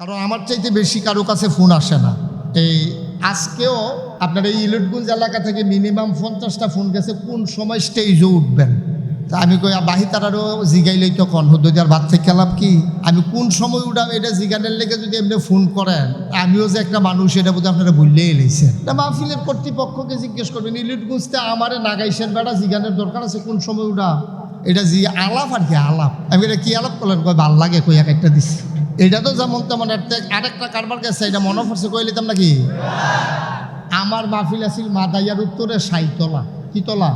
কারণ আমার চাইতে বেশি কারও কাছে ফোন আসে না। এই আজকেও আপনার এই ইলুটগুঞ্জ এলাকা থেকে মিনিমাম পঞ্চাশটা ফোন গেছে, কোন সময় স্টেজে উঠবেন? তা আমি কই বাহি তারারও জিগাইলেই তো কন হদ্দার বাদ থেকে খেলাম কি? আমি কোন সময় উঠাম এটা জিগানের লেগে যদি এমনি ফোন করেন, আমিও যে একটা মানুষ, এটা বোধহয় আপনারা ভুললেই এলেছেন না মাহফিলের কর্তৃপক্ষকে জিজ্ঞেস করবেন, ইলুটগুঞ্জতে আমারে নাগাইছেন বেড়া, জিগানের দরকার আছে, কোন সময় উঠা এটা জি আলাপ আর কি আলাপ। আমি এটা কি আলাপ করলেন? কয় ভালো লাগে, কই, এক একটা দিচ্ছি এটা তো যেমন তেমন আরেকটা কারবার গেছে, এটা মনে পড়ছে, কই লিতাম নাকি? আমার মাহফিল আছিল মাদাইয়ার উত্তরে সাইতলা। কি তলা?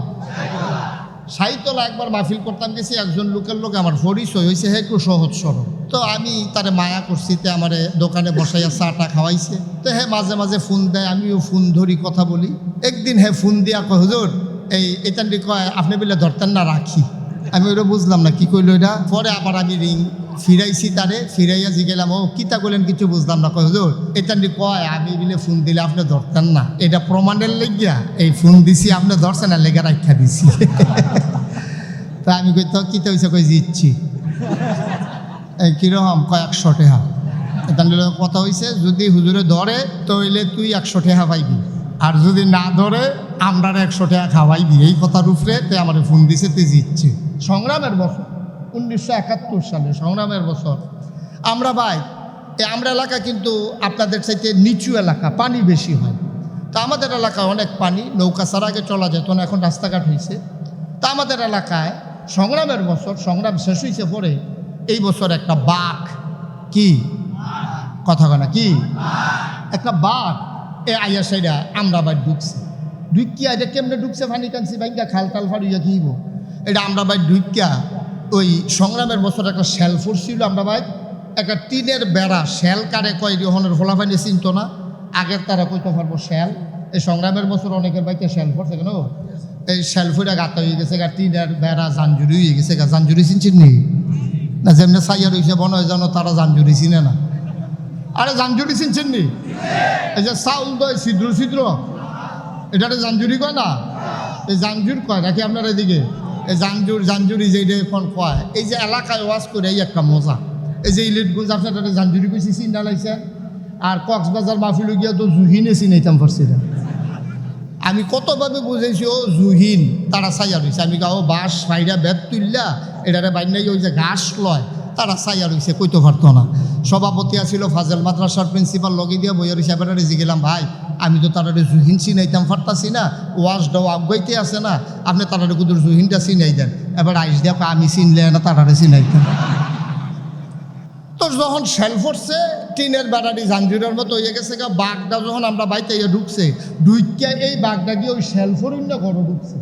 সাইতলা, একবার মাহফিল করতাম গেছি, একজন লোকের লোক আমার পরিচয় হয়েছে হে একটু সহজ সরল। তো আমি তারে মায়া করছি, তে আমার দোকানে বসাইয়া চাটা খাওয়াইছে। তো হে মাঝে মাঝে ফোন দেয়, আমিও ফোন ধরি, কথা বলি। একদিন হে ফোন দিয়া কয়, হুজুর, এই এতান্ডি কয়, আপনি বলে ধরতেন না, রাখি। আমি ওটা বুঝলাম না, কি কইলো এটা? পরে আবার আমি রিং ফিরাইছি তারে, ফিরাইয়া জিগেলাম ও কিতা করলেন কিছু বুঝলাম না। হুজুর এতান্ডি কয়, আমি বিলে ফোন দিলে আপনি ধরতেন না। এটা প্রমাণের লেগিয়া, এই ফোন দিছি, আপনি ধরছেন না, লেগে রাখা দিছি। তা আমি কই, তো কিতা হয়েছে কই জিতছি এই কীরকম, কয়, একশো টেহা। তাহলে কথা হয়েছে যদি হুজুরে ধরে, তইলে তুই একশো টেহা পাইবি। আর যদি না ধরে আমরা একশো টাকা খাওয়াইবি এই কথার উপরে তে আমার ফোন দিছে তুই জিতছি। সংগ্রামের বছর, উনিশশো একাত্তর সালে, সংগ্রামের বছর। আমরা ভাই আমরা এলাকা কিন্তু আপনাদের চাইতে নিচু এলাকা, পানি বেশি হয়। তা আমাদের এলাকায় অনেক পানি, নৌকা ছাড়া আগে চলা যেত না, এখন রাস্তাঘাট হয়েছে তা আমাদের এলাকায় সংগ্রামের বছর, সংগ্রাম শেষ হয়েছে পরে, এই বছর একটা বাঘ। কি? কথা কয় না, কি? একটা বাঘ। এ আইয়া সাইডা, আমরা বাড়ি ঢুকছে। ঢুকিয়া এটা কেমনে ঢুকছে? ফানি কানছি ভাইঙ্গা খাল টাল ফাড়িয়া কিব এটা আমরা বাড়ি ঢুকিয়া ওই সংগ্রামের বছর একটা শ্যাল ছিল আমরা একটা টিনের বেড়া শ্যাল কারে কয় হনের ফোলা ফাইনে চিনত না? আগের তারা কইতে পারব শ্যাল এই সংগ্রামের বছর অনেকের বাইকে শ্যাল পড়ছে কেন? এই শ্যাল ফুটা গাতা হয়ে গেছে গা, টিনের বেড়া জানজুরি হয়ে গেছে গা। জানজুরি চিনছেন নি? না, যেমনি সাইয়া রয়েছে বন হয় জানো, তারা জানজুরি চিনে না। আরে জানজুরি চিনছেন নি? এই যে চাউল দয় ছিদ্র ছিদ্র। এটাতে জাঞ্জুরি কয় না? এই জাঞ্জুর কয়, নাকি আপনার এদিকে? এই জাঞ্জুর, জাঞ্জুরি যে এখন কয় এই যে এলাকায় ওয়াজ করে এই একটা মজা। এই যে ইলিটগুঞ্জ আপনার তাতে জাঞ্জুরি কইছি, চিন্তা লাইছেন আর কক্সবাজার মাহফিল গিয়া তো জুহিনে চিনাইতাম না আমি কতভাবে বুঝাইছি, ও জুহিন, তারা সাইয়া রয়েছে আমি গাও বাঁশ সাইডা বেত তুললা এটারে বাইনাই ওই যে ঘাস লয়। তারা সাইয়া রয়েছে কইতে পারতো না। সভাপতি আছিল ফাজেল মাদ্রাসার প্রিন্সিপাল, লগে দিয়ে বইয়ের হিসাবে রেজি গেলাম, ভাই, আমি তো তারা জুহিন চিনাইতাম পারতাছি না ওয়াশ দাও, আগাইতে আছে না, আপনি তারা কুদুর জুহিনটা চিনাই দেন। এবার আইস দিয়া আমি চিনলে না তারারে চিনাইতাম। তো যখন শেল পড়ছে টিনের বেড়াটি জাঞ্জুরের মতো হয়ে গেছে গা, বাঘটা যখন আমরা বাইতে ঢুকছে ডুইকা এই বাঘটা গিয়ে ওই শেলফরিন্না গড় ঢুকছে।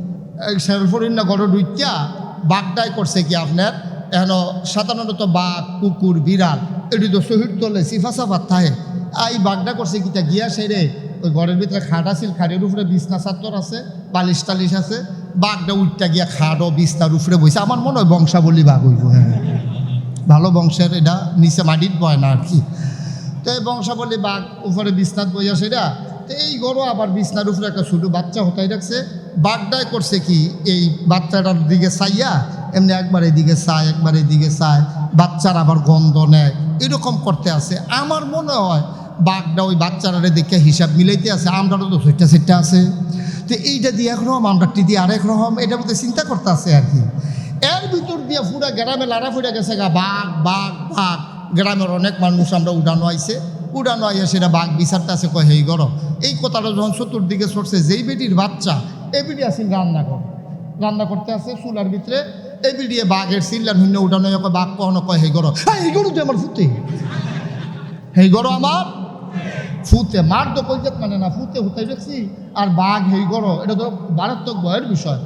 এই শেলফরিন্না গড় ডুইকা বাঘটাই করছে কি আপনার? এখন সাধারণত বাঘ, কুকুর, বিড়াল, এটি তো শহীদ তোলে সিফা সাফার থাকে। আর এই বাঘটা করছে কিটা গিয়া সেরে ওই ঘরের ভিতরে খাট আছিল খাটের উপরে বিছনা চাদর আছে, বালিশ টালিশ আছে। বাঘটা উঠটা গিয়া খাট ও বিছনার উপরে বইছে। আমার মনে হয় বংশাবলী বাঘ হইব হ্যাঁ। ভালো বংশের, এটা নিচে মাটির বয় না আর কি। তো এই বংশাবলী বাঘ উপরে বিছনাত বইয়া সেটা তো এই গরু আবার বিছনার উপরে একটা ছোটো বাচ্চা হতাই রাখছে। বাঘটাই করছে কি, এই বাচ্চাটার দিকে চাইয়া এমনি একবার এদিকে চায়, একবার এদিকে চায়, বাচ্চার আবার গন্ধ নেয়, এরকম করতে আছে। আমার মনে হয় বাঘটা ওই বাচ্চারা দেখে হিসাব মিলাইতে আছে আমরাও তো সেটা সেটা আছে। তো এইটা দিয়ে একরকম আমরাটি দিয়ে আরেক রকম, এটা মধ্যে চিন্তা করতে আছে আর কি। এর ভিতর দিয়ে পুরা গ্রামে লাড়া ফুটে গেছে গা, বাঘ বাঘ বাঘ। গ্রামের অনেক মানুষ আমরা উড়ানো আইছে। উড়ানো আইয়া সেটা বাঘ বিচারতে আছে, কয়, হেই গর এই কথাটা যখন চতুর্দিকে সরছে যেই বেটির বাচ্চা, এই বেটি আসিল রান্না করে রান্না করতে আছে, চুলার ভিতরে এই বেটিয়ে বাঘের চিল্লার শূন্য উঠানো হয়, কয় বাঘ কখনো কয় হেই গর এই গরু তো আমার ফুটে হেই গর আমার? ফুতে। মার তো কইজাত মানে না ফুতে হুতাই রাখছি আর বাঘ হেই গরো এটা তো মারাত্মক ভয়ের বিষয়।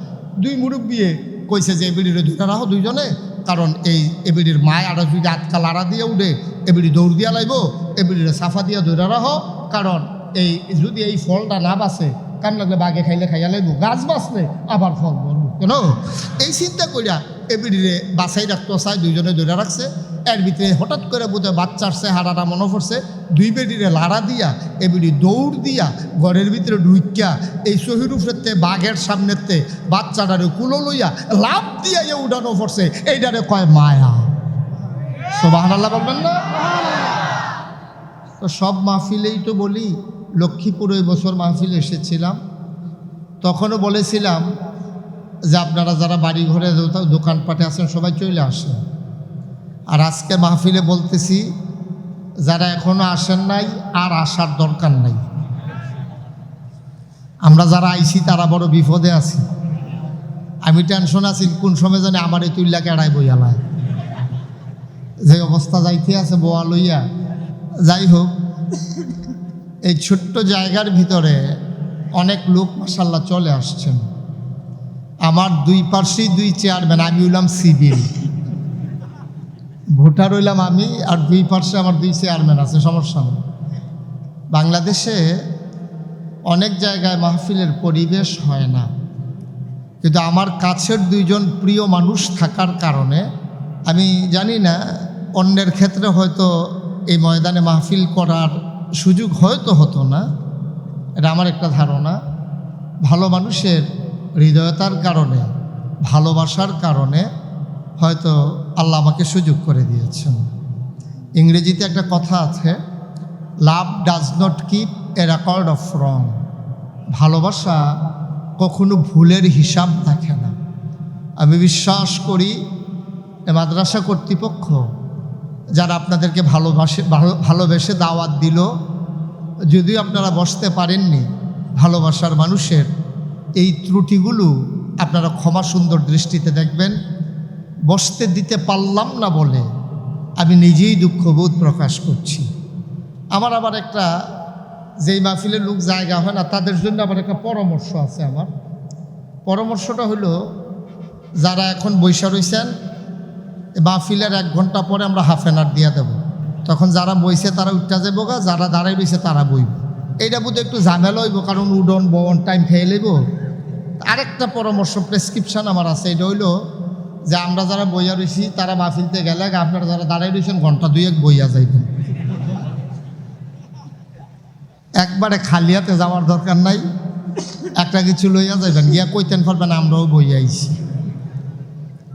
দুই মুরব্বিয়ে কইছে যে এবিডির দুইটা রাখো দুইজনে কারণ এই এবিডির মায় আর যদি আটকা লাড়া দিয়ে উঠে এবিডি দৌড় দিয়া লাইব এবিডির সাফা দিয়া ধরে রাখো কারণ এই যদি এই ফলটা না বাঁচে কাম লাগলে বাঘে খাইলে খাইয়া লাইব গাছ বাঁচলে আবার ফল ধরবো কেন এই চিন্তা করিয়া এবিডিরে বাসাই রাখতো চাই দুইজনে ধরে রাখছে। এর ভিতরে হঠাৎ করে বোধ বাচ্চার সে হারাটা মনে পড়ছে। দুই বেডিরে লাড়া দিয়া, এবিডি দৌড় দিয়া ঘরের ভিতরে ঢুকিয়া এই উপরেতে বাঘের সামনেতে বাচ্চাটারে কুলো লইয়া লাভ দিয়া যে উঠানো পড়ছে। এইটারে কয় মায়া। সোবাহান আল্লাহ বলবেন না? তো সব মাহফিলেই তো বলি, লক্ষ্মীপুর ওই বছর মাহফিল এসেছিলাম। তখনও বলেছিলাম যে আপনারা যারা বাড়ি ঘরে দোকানপাটে আছেন, সবাই চলে আসেন। আর আজকে মাহফিলে বলতেছি, যারা এখনও আসেন নাই, আর আসার দরকার নাই। আমরা যারা আইছি, তারা বড় বিপদে আছি। আমি টেনশন আছি, কোন সময় জানে আমার এই তুল্লা কেড়াই বইয়ালায়। যে অবস্থা যাইতে আছে, বোয়া লইয়া। যাই হোক, এই ছোট্ট জায়গার ভিতরে অনেক লোক মাসাল্লাহ চলে আসছেন। আমার দুই পার্শ্বেই দুই চেয়ারম্যান, আমি হইলাম সিভিল। ভোটার হইলাম আমি আর দুই পার্শ্বে আমার দুই চেয়ারম্যান আছে, সমস্যা নেই। বাংলাদেশে অনেক জায়গায় মাহফিলের পরিবেশ হয় না। কিন্তু আমার কাছের দুইজন প্রিয় মানুষ থাকার কারণে আমি জানি না, অন্যের ক্ষেত্রে হয়তো এই ময়দানে মাহফিল করার সুযোগ হয়তো হতো না। এটা আমার একটা ধারণা। ভালো মানুষের হৃদয়তার কারণে, ভালোবাসার কারণে হয়তো আল্লাহ আমাকে সুযোগ করে দিয়েছেন। ইংরেজিতে একটা কথা আছে, love does not keep a record of wrong. ভালোবাসা কখনো ভুলের হিসাব থাকে না। আমি বিশ্বাস করি মাদ্রাসা কর্তৃপক্ষ, যারা আপনাদেরকে ভালোবাসে, ভালো- ভালোবেসে দাওয়াত দিল, যদিও আপনারা বসতে পারেননি, ভালোবাসার মানুষের এই ত্রুটিগুলো আপনারা ক্ষমা সুন্দর দৃষ্টিতে দেখবেন। বসতে দিতে পারলাম না বলে আমি নিজেই দুঃখবোধ প্রকাশ করছি। আমার আবার একটা যেই মাহফিলের লোক জায়গা হয় না, তাদের জন্য আবার একটা পরামর্শ আছে আমার। পরামর্শটা হলো, যারা এখন বৈশা রয়েছেন মাহফিলের এক ঘণ্টা পরে আমরা হাফ এন আওয়ার দিয়ে দেবো। তখন যারা বইছে তারা উঠতে যাব গা, যারা দাঁড়াই রয়েছে তারা বইব। এইটা বোধ একটু ঝামেলা হইব, কারণ উডন, বন টাইম খেয়ে লইব আরেকটা পরামর্শ প্রেসক্রিপশন আমার আছে। এটা হইল যে আমরা যারা বইয়া রয়েছি তারা মাহফিলতে গেলে আপনারা যারা দাঁড়াই রয়েছেন ঘণ্টা দুয়েক বইয়া যাইবেন। একবারে খালি হাতে যাওয়ার দরকার নাই। একটা কিছু লইয়া যাইবেন। গিয়া কইতেন পারবেন আমরাও বই আইছি।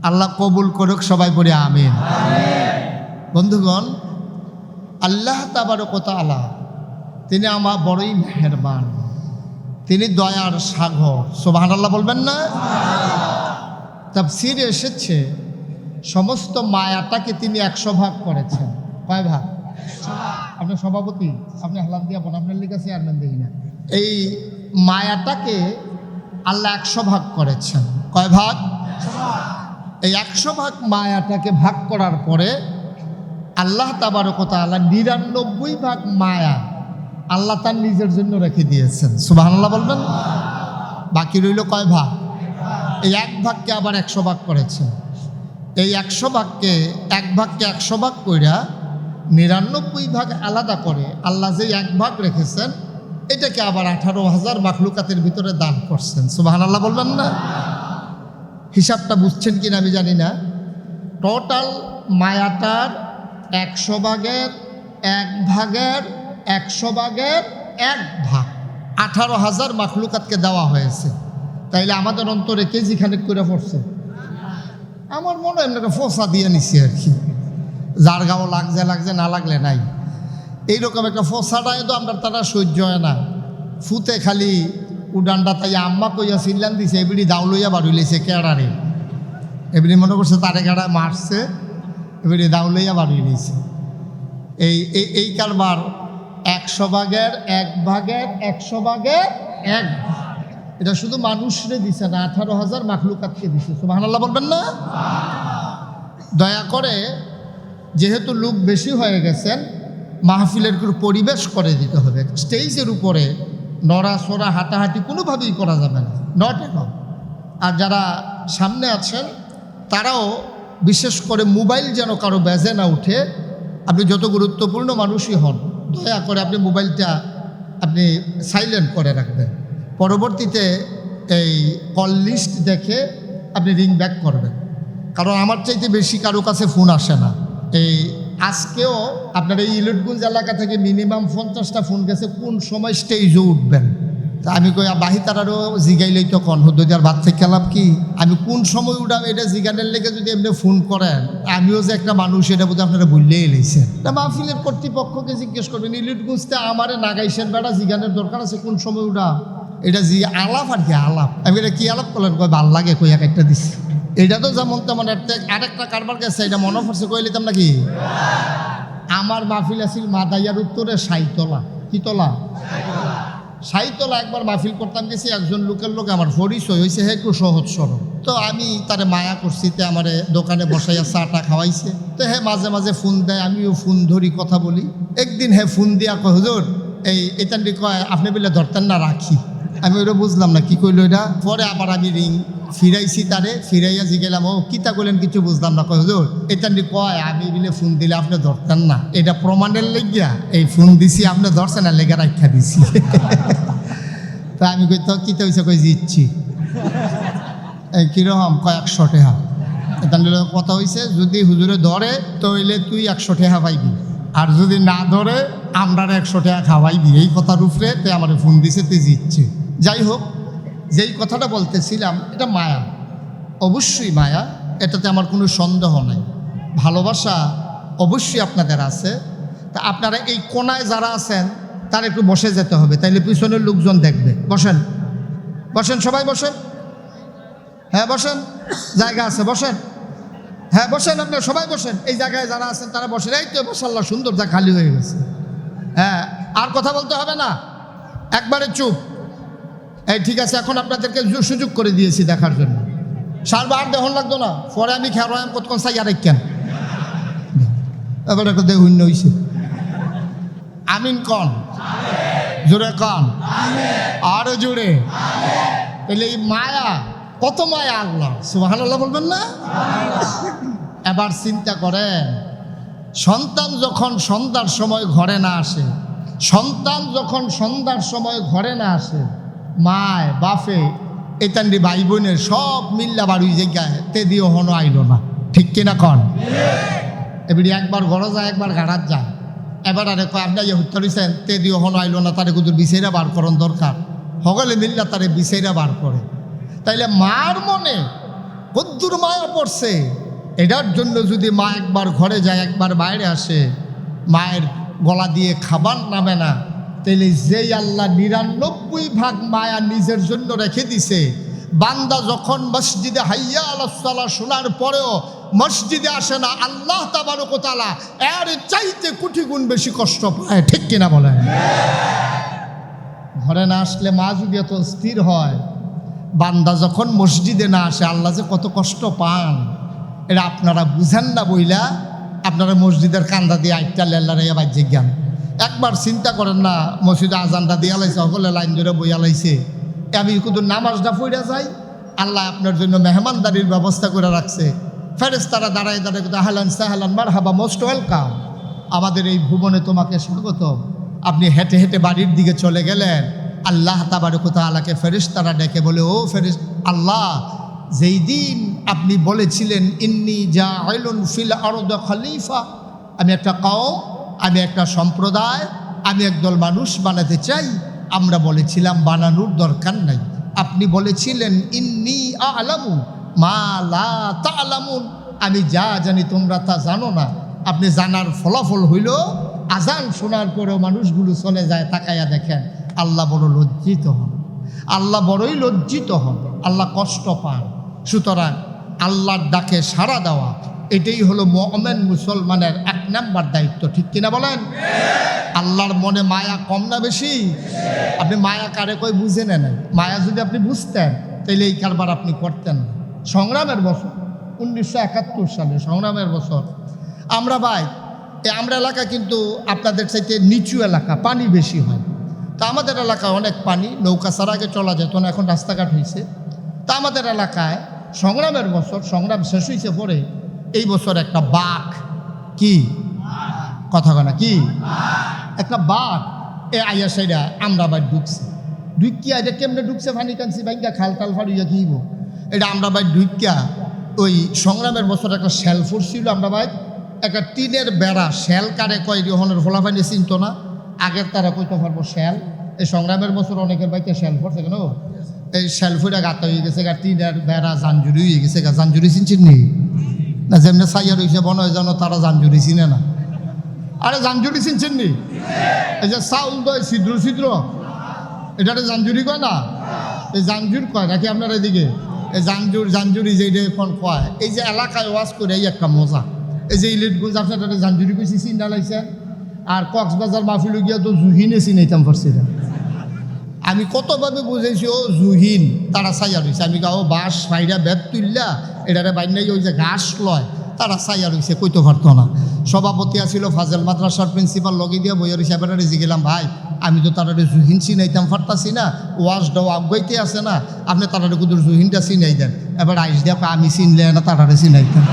আল্লাহ কবুল করুক, সবাই পড়ে আমিন। বন্ধুগণ, আল্লাহ তাবারকতা আলা তিনি আমার বড়ই মেহেরবান। তিনি দয়ার সাগর। সোবাহান আল্লাহ বলবেন না? তাফসিরে এসেছে, সমস্ত মায়াটাকে তিনি একশো ভাগ করেছেন। কয় ভাগ? আপনার সভাপতি, আপনি হালাত দিয়া আপনার লিখে চেয়ারম্যান দেখি না। এই মায়াটাকে আল্লাহ একশো ভাগ করেছেন। কয় ভাগ? এই একশো ভাগ মায়াটাকে ভাগ করার পরে আল্লাহ তাবারকতা আল্লাহ নিরানব্বই ভাগ মায়া আল্লাহ তার নিজের জন্য রেখে দিয়েছেন। সুবাহ আল্লাহ বলবেন? বাকি রইল কয় ভাগ? এই এক ভাগকে আবার একশো ভাগ করেছেন এই একশো ভাগকে, এক ভাগকে একশো ভাগ কইরা নিরানব্বই ভাগ আলাদা করে আল্লাহ যে এক ভাগ রেখেছেন, এটাকে আবার আঠারো হাজার মাখলুকাতের ভিতরে দান করছেন। সুবাহান আল্লাহ বলবেন না? হিসাবটা বুঝছেন কিনা আমি জানি না। টোটাল মায়াটার একশো ভাগের এক ভাগের একশো ভাগের এক ভাগ। আঠারো হাজার মাখলুকাতকে দেওয়া হয়েছে। তাইলে আমাদের অন্তরে কেজি খানিক করে পড়ছে। আমার মনে হয় ফসা দিয়ে নিছি আর কি। যার গাও লাগছে লাগছে, না লাগলে নাই। এইরকম একটা ফসাটাই তো আমরা তারা সহ্য হয় না। ফুতে খালি উডানটা তাই আম্মা কইয়া সিল্লান দিছে, এবিডি দাও লইয়া বাড়ি লইছে কেড়ারে। এবিডি মনে করছে তারে কেড়া মারছে, এবিডি দাও লইয়া বাড়ি লইছে এই- এই কারবার একশো ভাগের এক ভাগের একশো ভাগের এক। এটা শুধু মানুষরে দিছে না, আঠারো হাজার মাখলুকাতকে দিছে। সুবাহ আল্লাহ বলবেন না? দয়া করে যেহেতু লোক বেশি হয়ে গেছেন, মাহফিলের কোনো পরিবেশ করে দিতে হবে। স্টেজের উপরে নড়াচড়া, হাঁটাহাঁটি কোনোভাবেই করা যাবে না। নট এন আর যারা সামনে আছেন, তারাও বিশেষ করে মোবাইল যেন কারও বেজে না উঠে আপনি যত গুরুত্বপূর্ণ মানুষই হন দয়া করে আপনি মোবাইলটা আপনি সাইলেন্ট করে রাখবেন। পরবর্তীতে এই কল লিস্ট দেখে আপনি রিং ব্যাক করবেন। কারণ আমার চাইতে বেশি কারও কাছে ফোন আসে না। এই আজকেও আপনার এই ইলুটগুঞ্জ এলাকা থেকে মিনিমাম পঞ্চাশটা ফোন গেছে। কোন সময় স্টেজও উঠবেন? আমি কই বাহি তারারও জিগাইলেই তো কন? হদ্দি আর বাদ থেকে খেলাম কি? আমি কোন সময় উঠাম এটা জিগানের লেগে যদি এমনি ফোন করেন, আমিও যে একটা মানুষ, এটা বোধহয় আপনারা বললেই এলেছেন তা মাহফিলের কর্তৃপক্ষকে জিজ্ঞেস করবেন, ইলিট গুছতে আমারে নাগাইছেন বেটা, জিগানের দরকার আছে, কোন সময় উঠা এটা জি, আলাপ আর কি, আলাপ। আমি এটা কি আলাপ করলেন? কয় ভালো লাগে, কই, এক একটা দিচ্ছি এটা তো যেমন তেমন একটা, আরেকটা কারবার গেছে, এটা মনে পড়ছে, কই লিতাম নাকি? আমার মাহফিল আছিল মাদাইয়ার উত্তরে সাইতলা। কি তলা? সাইতলা একবার মাহফিল করতাম, গেছি একজন লোকের লোক আমার পরিচয় হয়েছে হে একটু সহজ সরল। তো আমি তারে মায়া করছি, তে আমার দোকানে বসাইয়া চাটা খাওয়াইছে। তো হে মাঝে মাঝে ফোন দেয়, আমিও ফোন ধরি, কথা বলি। একদিন হে ফোন দিয়া কয়, হুজুর, এই এটা কয়, আপনি বলে ধরতেন না রাখি। আমি ওটা বুঝলাম না, কি কইলো এটা? পরে আবার আমি রিং ফিরাইছি তারে, ফিরাইয়া জিগেলাম ও কিতা করলেন কিছু বুঝলাম না। কয়, হুজুর এতানটি কয়, আমি বিলে ফোন দিলে আপনি ধরতেন না। এটা প্রমাণের লেগিয়া, এই ফোন দিছি, আপনি ধরছেন না, লেগে রাখা দিছি। তা আমি কই, তো কিতা হয়েছে কই জিতছি। এই কীরকম কয়েকশো টেহা। তাহলে কথা হয়েছে যদি হুজুরে ধরে, তইলে তুই একশো টেহা পাইবি। আর যদি না ধরে আমরা একশো টাকা খাওয়াইবি। এই কথার উপরে তে আমার ফোন দিছে, তে জিতছে। যাই হোক যেই কথাটা বলতেছিলাম, এটা মায়া। অবশ্যই মায়া, এটাতে আমার কোনো সন্দেহ নাই। ভালোবাসা অবশ্যই আপনাদের আছে। তা আপনারা এই কোনায় যারা আছেন, তার একটু বসে যেতে হবে, তাইলে পিছনের লোকজন দেখবে। বসেন। বসেন সবাই, বসেন। হ্যাঁ বসেন। জায়গা আছে, বসেন। হ্যাঁ বসেন আপনার সবাই বসেন। এই জায়গায় যারা আছেন, তারা বসেন। এই তো মশাল্লাহ সুন্দর, যা খালি হয়ে গেছে। হ্যাঁ আর কথা বলতে হবে না। একবারে চুপ। এই, ঠিক আছে, এখন আপনাদেরকে সুযোগ করে দিয়েছি দেখার জন্য। সারবার দেহন লাগতো না। পরে আমি খেয়ার কতক্ষণ চাই আর কেন এবার একটা দেহুন্য হইছে। আমিন কন? জোরে কন? আরও জোরে। তাহলে এই মায়া, কত মায়া আল্লাহ। সুবাহান আল্লাহ বলবেন না? এবার চিন্তা করেন, সন্তান যখন সন্ধ্যার সময় ঘরে না আসে, সন্তান যখন সন্ধ্যার সময় ঘরে না আসে মায় বাফে এতান্ডি ভাই বোনের সব মিল্লা বাড়ি জায়গায় তে দিয়ে হনো আইলো না। ঠিক কিনা কন? এবারে একবার ঘরে যায় একবার গাড়াত যায় এবার আরে কয়, আপনি ইয়ে হত্যা দিয়েছেন তে দিয়ে হনো আইলো না, তারে কিন্তু বিচাইরা বার করন দরকার। সকলে মিল্লা তারে বিচাইরা বার করে। তাইলে মার মনে কদ্দুর মায়া পড়ছে। এটার জন্য যদি মা একবার ঘরে যায়, একবার বাইরে আসে, মায়ের গলা দিয়ে খাবার নামে না তাইলে যেই আল্লাহ নিরানব্বই ভাগ মায়া নিজের জন্য রেখে দিছে, বান্দা যখন মসজিদে হাইয়া আলাহ শোনার পরেও মসজিদে আসে না, আল্লাহ তাবারকতালা এর চাইতে কোটি গুণ বেশি কষ্ট পায়। ঠিক কিনা বলেন? ঘরে না আসলে মা যদি এত স্থির হয়। বান্দা যখন মসজিদে না আসে, আল্লাহ যে কত কষ্ট পান। এটা আপনারা বুঝেন না বইলা, আপনারা মসজিদের কান্দা দিয়ে আইটা লেল্লারাইয়া বাজ্যে জ্ঞান একবার চিন্তা করেন না, মসজিদে আজানটা দিয়া লাইছে, সকলে লাইন ধরে বইয়া লাইছে। আমি কিন্তু নামাজটা পড়ে যাই, আল্লাহ আপনার জন্য মেহমানদারির ব্যবস্থা করে রাখছে। ফেরেস তারা দাঁড়ায় দাঁড়ায় কিন্তু আহলান সাহালান মার হাবা মোস্ট ওয়েলকাম। আমাদের এই ভুবনে তোমাকে স্বাগত আপনি হেঁটে হেঁটে বাড়ির দিকে চলে গেলেন। আল্লাহ তাবারকতা আলাকে ফেরিস্তারা ডেকে বলে, ও ফেরিস আল্লাহ, যেই দিন আপনি বলেছিলেন, ইন্নি যা ফিল আরদ খলিফা, আমি একটা কম আমি একটা সম্প্রদায়, আমি একদল মানুষ বানাতে চাই। আমরা বলেছিলাম, বানানোর দরকার নাই। আপনি বলেছিলেন, ইন্নি আলামু মা লা তালামুন। আমি যা জানি তোমরা তা জানো না। আপনি জানার ফলাফল হইল, আজান শোনার পরেও মানুষগুলো চলে যায়, তাকাইয়া দেখেন, আল্লাহ বড় লজ্জিত হন। আল্লাহ বড়ই লজ্জিত হন, আল্লাহ কষ্ট পান। সুতরাং আল্লাহর ডাকে সাড়া দেওয়া এটাই হলো মোহামেন মুসলমানের এক নাম্বার দায়িত্ব, ঠিক কিনা বলেন? আল্লাহর মনে মায়া কম না বেশি? আপনি মায়া কারে কই বুঝে নেন? মায়া যদি আপনি বুঝতেন তাহলে এই কারবার আপনি করতেন সংগ্রামের বছর, উনিশশো একাত্তর সালে, সংগ্রামের বছর। আমরা ভাই আমরা এলাকা কিন্তু আপনাদের চাইতে নিচু এলাকা, পানি বেশি হয়। তা আমাদের এলাকায় অনেক পানি, নৌকা ছাড়া আগে চলা যেত না, এখন রাস্তাঘাট হয়েছে তা আমাদের এলাকায় সংগ্রামের বছর, সংগ্রাম শেষ হয়েছে পরে এই বছর একটা বাঘ, কি? কথা কনা কি? একটা বাঘ। এ আইয়া সাইডা আমরা বাড়ি ঢুকছে। ঢুকিয়া এটা কেমনে ঢুকছে? ফানি কানছি বাইকা খাল টাল ফাড়িয়া কিব এটা আমরা বাড়ি ঢুকিয়া ওই সংগ্রামের বছর একটা শ্যাল ছিল আমরা ভাই একটা টিনের বেড়া শ্যাল কারে কয় রিহনের ফোলাফানি চিনত না? আগের তারা কইতে পারব শ্যাল এই সংগ্রামের বছর অনেকের বাড়িতে শ্যাল পড়ছে কেন? এই শেলফুটা গাতা হয়ে গেছে গা, টিনের বেড়া, জাঞ্জুরি হয়ে গেছে গা। জাঞ্জুরি চিনছেন নি? না, যেমনি সাইয়া রয়েছে বন হয় জানো তারা জাঞ্জুরি চিনে না। আরে, জাঞ্জুরি চিনছেন নি? এই যে চাউল দয় ছিদ্র ছিদ্র। এটাতে জাঞ্জুরি কয় না? এই জাঞ্জুর কয়, নাকি আপনার এদিকে? এই জাঞ্জুর, জাঞ্জুরি যে এখন কয়, এই যে এলাকায় ওয়াজ করে, এই একটা মজা। এই যে ইলিটগুঞ্জ আপনার তাতে জাঞ্জুরি কইছি, চিন্তা লাগছে। আর কক্সবাজার মাহফিল গিয়া তো জুহিনে চিনাইতাম না আমি কতভাবে বুঝাইছি ও জুহিন, তারা সাইয়া রয়েছে। আমি গাও বাঁশ ফাইরা বেদ তুললা এটারে বাইনাই ওই যে ঘাস লয়। তারা সাইয়া রয়েছে, কইতে পারতো না। সভাপতি আছিল ফাজেল মাদ্রাসার প্রিন্সিপাল, লগে দিয়ে বইয়া রয়েছে এবার রেজি গেলাম, ভাই। আমি তো তারা জুহিন চিনাইতাম পারতাছি না। ওয়াশ ডাও আগাইতে আছে না। আপনি তারা কুদুর জুহিনটা চিনাই দেন। এবার আইস দিয়া আমি চিনলে না তারারে চিনাইতাম।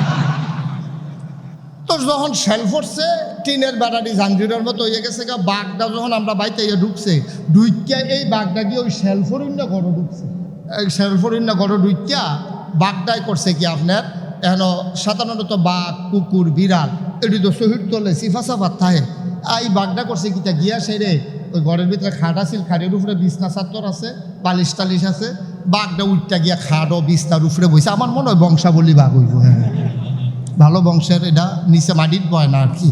তো যখন শেল পড়ছে টিনের বেড়াটি জাঞ্জিরের মতো হয়ে গেছে গা, বাঘটা যখন আমরা বাইতে ইয়ে ঢুকছে ডুইকিয়া এই বাঘটা গিয়ে ওই শেলফরিন্য ঘরে ঢুকছে। এই শেলফরিন্য ঘরে ডুইকিয়া বাঘটাই করছে কি আপনার এখন সাধারণত বাঘ, কুকুর, বিড়াল, এটি তো শহীদ তোলে সিফা সাফাত থাকে। এই বাঘটা করছে কিটা গিয়া সেরে ওই ঘরের ভিতরে খাট আছিল, খাটের উপরে বিছনা চাদর আছে বালিশ টালিশ আছে, বাঘটা উঠটা গিয়া খাটও বিছনার উপরে বইছে। আমার মনে হয় বংশাবলী বাঘ হইব হ্যাঁ। ভালো বংশের এটা, নিচে মাটির বয় না আর কি।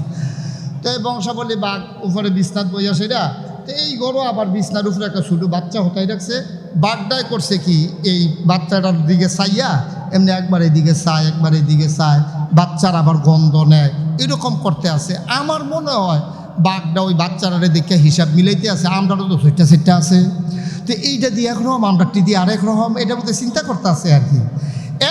তো এই বংশাবলী বাঘ উপরে বিছনাত বইয়া সেটা তো এই গরু আবার বিছনার উপরে একটা ছোটো বাচ্চা হতাই রাখছে। বাঘটাই করছে কি, এই বাচ্চাটার দিকে চাইয়া এমনি একবার এদিকে চায় একবার এদিকে চায় বাচ্চার আবার গন্ধ নেয়, এরকম করতে আছে। আমার মনে হয় বাঘটা ওই বাচ্চারারে দেখে হিসাব মিলাইতে আছে আমরাও তো সেটা সেটা আছে। তো এইটা দিয়ে একরকম আমরাটি দিয়ে আরেক রকম এটার মধ্যে চিন্তা করতে আছে আর কি।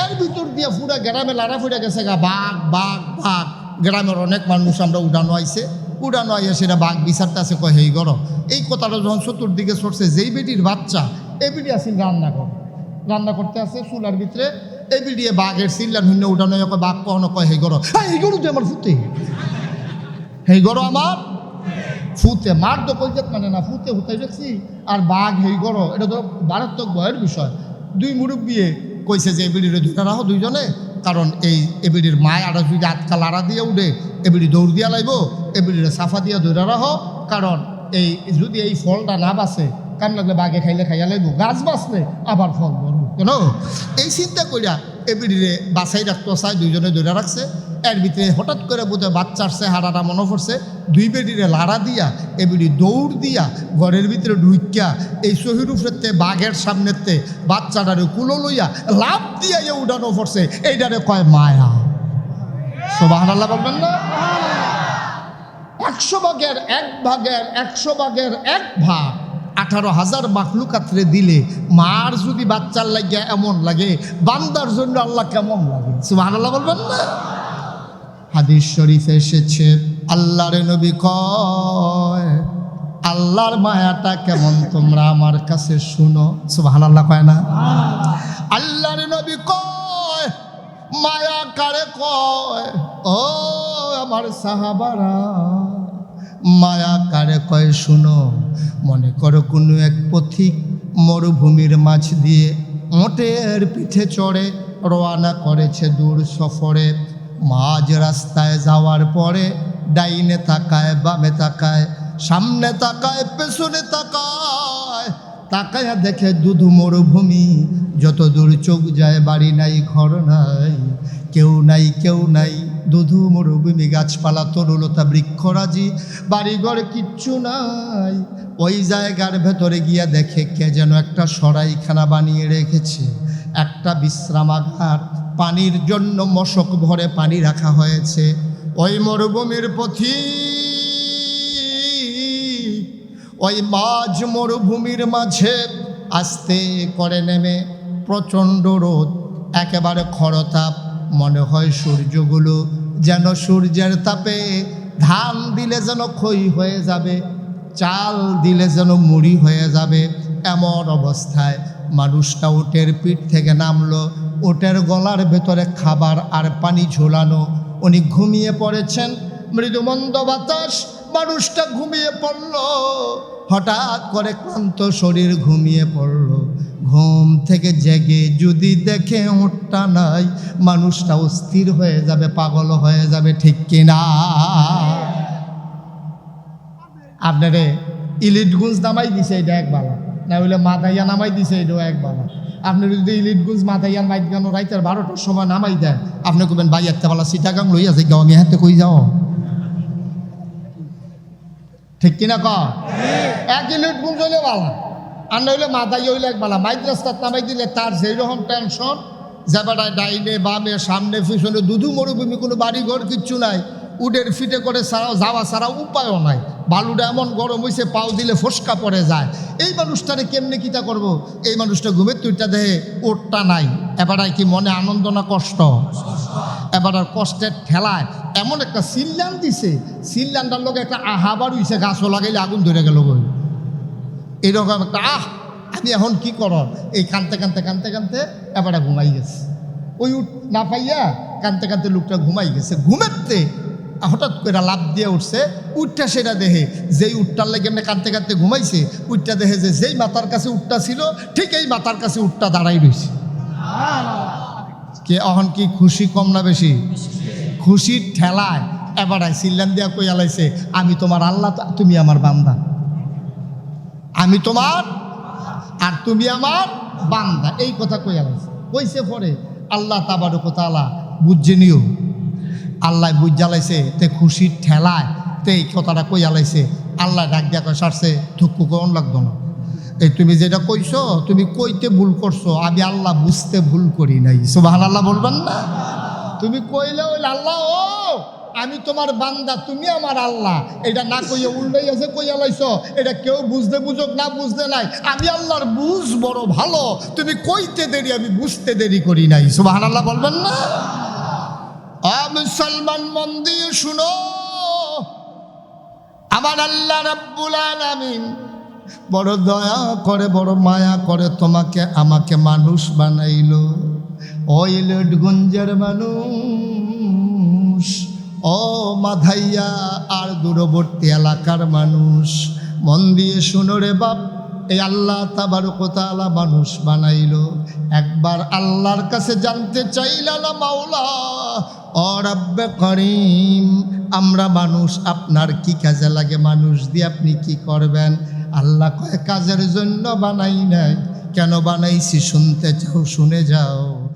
এর ভিতর দিয়ে পুরা গ্রামে লাড়া ফুটে গেছে গা, বাঘ বাঘ বাঘ। গ্রামের অনেক মানুষ আমরা উড়ানো আইছে। উড়ানো আইয়া সেটা বাঘ বিচারতে আছে কয় হেই গর। এই কথাটা যখন চতুর্দিকে সরছে যেই বেটির বাচ্চা এই বেটি আসিল রান্না কর রান্না করতে আছে চুলার ভিতরে। এই বেটিয়ে বাঘের চিল্লান শূন্য উঠানো হয়, কয় বাঘ কখনো কয় হেই গর। এই গরু তো আমার ফুটে। হেই গর আমার। ফুতে মার তো কলজাত মানে না ফুতে হুতাই দেখছি। আর বাঘ হেই গরো এটা তো মারাত্মক ভয়ের বিষয়। দুই মুরব্বিয়ে কইছে যে এবিডিরে দুইটা রাখো দুইজনে। কারণ এই এবিডির মায় আর যদি আটকা লাড়া দিয়ে উঠে, এবিডি দৌড় দিয়া লাগবো এবিডির সাফা দিয়া ধরে রাখো কারণ এই যদি এই ফলটা না বাসে কান লাগলে বাঘে খাইলে খাইয়া লাগবো গাছ বাঁচলে আবার ফল বলব কেন? এই চিন্তা করিয়া এবিডিরে বাসাই রাখতে চাই দুইজনে ধরে রাখছে। এর ভিতরে হঠাৎ করে বোধ হয় বাচ্চার চেহারাটা মনে পড়ছে। দুই বেডিরে লাড়া দিয়া, এবিডি দৌড় দিয়া ঘরের ভিতরে ঢুকিয়া এই উপরেতে, বাঘের সামনেতে বাচ্চাটারে কুলো লইয়া লাভ দিয়া ইয়ে উঠানো পড়ছে। এইটারে কয় মায়া। সোবাহ বলবেন না? একশো ভাগের এক ভাগের একশো ভাগের এক ভাগ। আঠারো হাজার মাখলুকাত্রে দিলে মার যদি বাচ্চার লাগিয়া এমন লাগে, বান্দার জন্য আল্লাহ কেমন লাগে? সুবাহ আল্লাহ বলবেন না? হাদিস শরীফে এসেছে। আল্লাহর নবী কয়, আল্লাহর মায়াটা কেমন তোমরা আমার কাছে শুনো? সুবহান আল্লাহ কয় না। আল্লাহর নবী কয়, মায়া কারে কয়? ও আমার সাহাবারা, মায়া কারে কয় শুনো? মনে করো কোনো এক পথিক মরুভূমির মাছ দিয়ে ওটের পিঠে চড়ে রওয়ানা করেছে দূর সফরে। মাঝ রাস্তায় যাওয়ার পরে ডাইনে তাকায়, বামে তাকায়, সামনে তাকায়, পেছনে তাকায়। তাকায়া দেখে দুধু মরুভূমি। যত দূর চোখ যায়, বাড়ি নাই, ঘর নাই, কেউ নাই কেউ নাই। দুধু মরুভূমি, গাছপালা, তরুলতা, বৃক্ষরাজি, বাড়িঘর কিচ্ছু নাই। ওই জায়গার ভেতরে গিয়া দেখে কে যেন একটা সরাইখানা বানিয়ে রেখেছে। একটা বিশ্রামাগার। পানির জন্য মশক ভরে পানি রাখা হয়েছে। ওই মরুভূমির পথি, ওই মাঝ মরুভূমির মাঝে আস্তে করে নেমে প্রচণ্ড রোদ, একেবারে খরতাপ। মনে হয় সূর্যগুলো যেন সূর্যের তাপে ধান দিলে যেন ক্ষয় হয়ে যাবে, চাল দিলে যেন মুড়ি হয়ে যাবে। এমন অবস্থায় মানুষটা উটের পিঠ থেকে নামলো উটের গলার ভেতরে খাবার আর পানি ঝোলানো। উনি ঘুমিয়ে পড়েছেন। মৃদুমন্দ বাতাস মানুষটা ঘুমিয়ে পড়ল। হঠাৎ করে ক্লান্ত শরীর ঘুমিয়ে পড়ল। ঘুম থেকে জেগে যদি দেখে উঠটা নাই, মানুষটা অস্থির হয়ে যাবে, পাগল হয়ে যাবে, ঠিক কিনা? আপনারে ইলিটগুঞ্জ নামাই দিছে এটা এক বালা না হইলে মাথাইয়া নামাই দিছে এটাও এক বালা আপনি যদি ইলিটগুঞ্জ মাথাইয়ার মাইত গানো রাইতের বারোটার সময় নামাই দেন আপনি কবেন ভাই, একটা বালা সিটাগাং লইয়া যাই গাও আমি হাতে কই যাও? ঠিক কিনা ক? এক ইলিটগুঞ্জ হইলে বালা। আর নইলে মাথাই হইলে এক বালা। মাইক রাস্তার নামাই দিলে তার যেই রকম টেনশন জাবাটায় ডাইনে বামে, সামনে, পিছনে, দুধু মরুভূমি, কোনো বাড়ি ঘর কিচ্ছু নাই। উডের ফিটে করে ছাড়াও যাওয়া ছাড়া উপায়ও নাই। বালুটা এমন গরম হয়েছে পাও দিলে ফসকা পড়ে যায়। এই মানুষটারে কেমনে কিতা করব? এই মানুষটা ঘুমের তুইটা দেহে ওটটা নাই। এবারায় কি মনে আনন্দ না কষ্ট? এবার আর কষ্টের ঠেলায়। এমন একটা সিল্লান দিছে। সিল্লানটার লোক একটা আহাবার হইছে, গাছও লাগাইলে আগুন ধরে গেল গই এরকম একটা, আহ, আমি এখন কি কর এই কানতে কানতে কানতে কানতে এবারে ঘুমাই গেছে। ওই উঠ না পাইয়া কানতে কানতে লোকটা ঘুমাই গেছে। ঘুমেতে হঠাৎ করে লাভ দিয়ে উঠছে, উঠটা সেটা দেহে, যেই উঠটার লেগে এমনি কাঁদতে কানতে ঘুমাইছে, উঠটা দেহে যে যেই মাথার কাছে উঠটা ছিল, ঠিক এই মাথার কাছে উঠটা দাঁড়াই রয়েছে কে অহন কি খুশি কম না বেশি? খুশির ঠেলায়, এবারে সিল্লান দিয়া কই আলাইছে, আমি তোমার আল্লাহ, তুমি আমার বান্দা। আমি তোমার, আর তুমি আমার বান্দা। এই কথা কই আলাইছে? কইছে পরে, আল্লাহ তাবারক তালা বুঝছে নিও। আল্লাহ বুঝ জ্বালাইছে, তে খুশির ঠেলায় তে এই কথাটা কই আলাইছে আল্লাহ ডাক দিয়া কয়, সারছে থুকু কোন লাগতো না। এই তুমি যেটা কইছো, তুমি কইতে ভুল করছ, আমি আল্লাহ বুঝতে ভুল করি নাই। সুবাহান আল্লাহ বলবেন না? তুমি কইলে ওই আল্লাহ, ও, আমি তোমার বান্দা, তুমি আমার আল্লাহ। এটা না কইয়ে উল্লেই আছে, কইয়া লাইছ। এটা কেউ বুঝতে বুঝুক, না বুঝতে নাই। আমি আল্লাহর বুঝ বড় ভালো। তুমি কইতে দেরি, আমি বুঝতে দেরি করি নাই। সুবাহান আল্লাহ বলবেন না? মুসলমান মন দিয়ে শুনো। আমার আল্লাহ রাব্বুল আলামিন বড় দয়া করে, বড় মায়া করে তোমাকে, আমাকে মানুষ বানাইলো। ওই লেটগঞ্জের মানুষ, ও মাধাইয়া আর দূরবর্তী এলাকার মানুষ, মন দিয়ে শুনো রে বাপ, এই আল্লাহ তাবারকতালা মানুষ বানাইলো। একবার আল্লাহর কাছে জানতে চাইলা না মাওলা ও রাব্বে করিম, আমরা মানুষ, আপনার কি কাজে লাগে? মানুষ দিয়ে আপনি কি করবেন? আল্লাহ কয়, কাজের জন্য বানাই নাই। কেন বানাইছি? শুনতে চাও, শুনে যাও।